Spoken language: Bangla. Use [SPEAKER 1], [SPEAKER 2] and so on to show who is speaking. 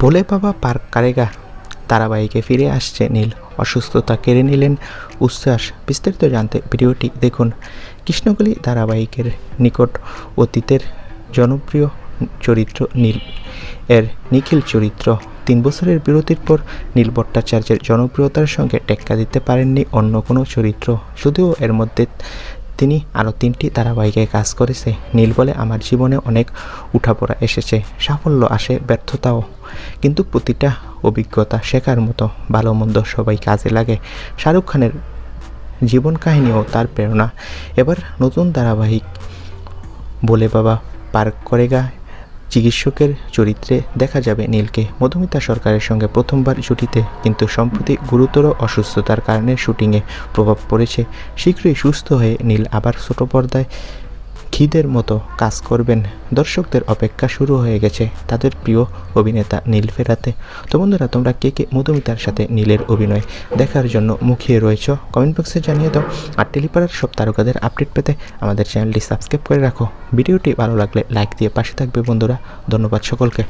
[SPEAKER 1] ভোলে বাবা পার্ক কারেগা। ধারাবাহিকে ফিরে আসছে নীল। অসুস্থতা কেড়ে নিলেন উচ্ছ্বাস। বিস্তারিত জানতে ভিডিওটি দেখুন। কৃষ্ণকলি ধারাবাহিকের নিকট অতীতের জনপ্রিয় চরিত্র নীল। এর নিখিল চরিত্র তিন বছরের বিরতির পর নীল ভট্টাচার্যের জনপ্রিয়তার সঙ্গে টেক্কা দিতে পারেননি অন্য কোনো চরিত্র। যদিও এর মধ্যে তিনি আরও তিনটি ধারাবাহিকে কাজ করেছে। নীল বলে আমার জীবনে অনেক উঠাপড়া এসেছে, সাফল্য আসে ব্যর্থতাও। কিন্তু প্রতিটা অভিজ্ঞতা শেখার মতো ভালো মন্দ সবাই কাজে লাগে। শাহরুখ খানের জীবন কাহিনীও তার প্রেরণা। এবার নতুন ধারাবাহিক বলে বাবা পার্ক করেগা চিকিৎসকের চরিত্রে দেখা যাবে নীলকে। মধুমিতা সরকারের সঙ্গে প্রথমবার জুটিতে, কিন্তু সম্প্রতি গুরুতর অসুস্থতার কারণে শুটিংয়ে প্রভাব পড়েছে। শীঘ্রই সুস্থ হয়ে নীল আবার ছোট পর্দায় খিদের মতো কাজ করবেন। দর্শকদের অপেক্ষা শুরু হয়ে গেছে। তাদের প্রিয় অভিনেতা নীল ফেরাতে। তো বন্ধুরা, তোমরা কে কে মধুমিতার সাথে নীলের অভিনয় দেখার জন্য মুখিয়ে রয়েছ কমেন্ট বক্সে জানিয়ে দাও। আর টেলিপাড়ার সব তারকাদের আপডেট পেতে আমাদের চ্যানেলটি সাবস্ক্রাইব করে রাখো। ভিডিওটি ভালো লাগলে লাইক দিয়ে পাশে থাকবে বন্ধুরা। ধন্যবাদ সকলকে।